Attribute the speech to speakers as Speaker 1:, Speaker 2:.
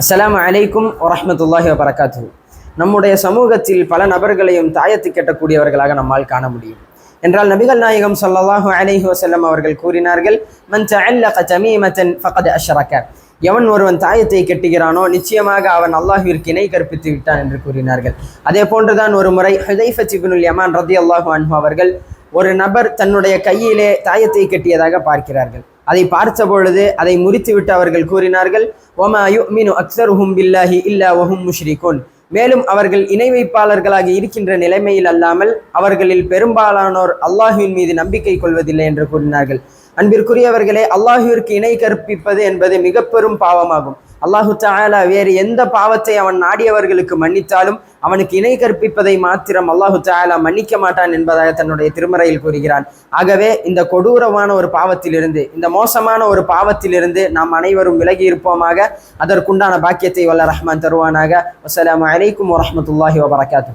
Speaker 1: அஸ்லாம் அலைக்கும் வரமத்துல்லாஹி வரகாத்து நம்முடைய சமூகத்தில் பல நபர்களையும் தாயத்து கெட்டக்கூடியவர்களாக நம்மால் காண முடியும். என்றால் நபிகள் நாயகம் ஸல்லல்லாஹு அலைஹி வசல்லம் அவர்கள் கூறினார்கள் மன் தமீமத்தன் ஃபகத் அஷ்ரக. எவன் ஒருவன் தாயத்தை கெட்டுகிறானோ நிச்சயமாக அவன் அல்லாஹுவிற்கு இணை கற்பித்து விட்டான் என்று கூறினார்கள். அதே போன்றுதான் ஒரு முறை ஹுதைஃபத் யமான் ரதி அல்லாஹு அன்ஹு அவர்கள் ஒரு நபர் தன்னுடைய கையிலே தாயத்தை கட்டியதாக பார்க்கிறார்கள். அதை பார்த்த பொழுது அதை முறித்துவிட்டு அவர்கள் கூறினார்கள் ஒமா அக்சர் ஹும் பில்லாஹி இல்லா ஒஹும் முஷ்ரிகுன். மேலும் அவர்கள் இணை வைப்பாளர்களாக இருக்கின்ற நிலைமையில் அல்லாமல் அவர்களில் பெரும்பாலானோர் அல்லாஹுவின் மீது நம்பிக்கை கொள்வதில்லை என்று கூறினார்கள். அன்பிற்குரியவர்களே அல்லாஹுவிற்கு இணை கற்பிப்பது என்பது மிக பெரும் பாவமாகும். அல்லாஹு தாலா வேறு எந்த பாவத்தை அவன் நாடியவர்களுக்கு மன்னித்தாலும் அவனுக்கு இணை கற்பிப்பதை மாத்திரம் அல்லாஹு தாலா மன்னிக்க மாட்டான் என்பதாக தன்னுடைய திருமறையில் கூறுகிறான். ஆகவே இந்த கொடூரமான ஒரு பாவத்திலிருந்து இந்த மோசமான ஒரு பாவத்திலிருந்து நாம் அனைவரும் விலகி இருப்போமாக அதற்குண்டான பாக்கியத்தை வல்ல ரஹ்மான் தருவானாக. அஸ்லாம் வலைக்கம் வரமத்துல்லாஹி வபரகாத்து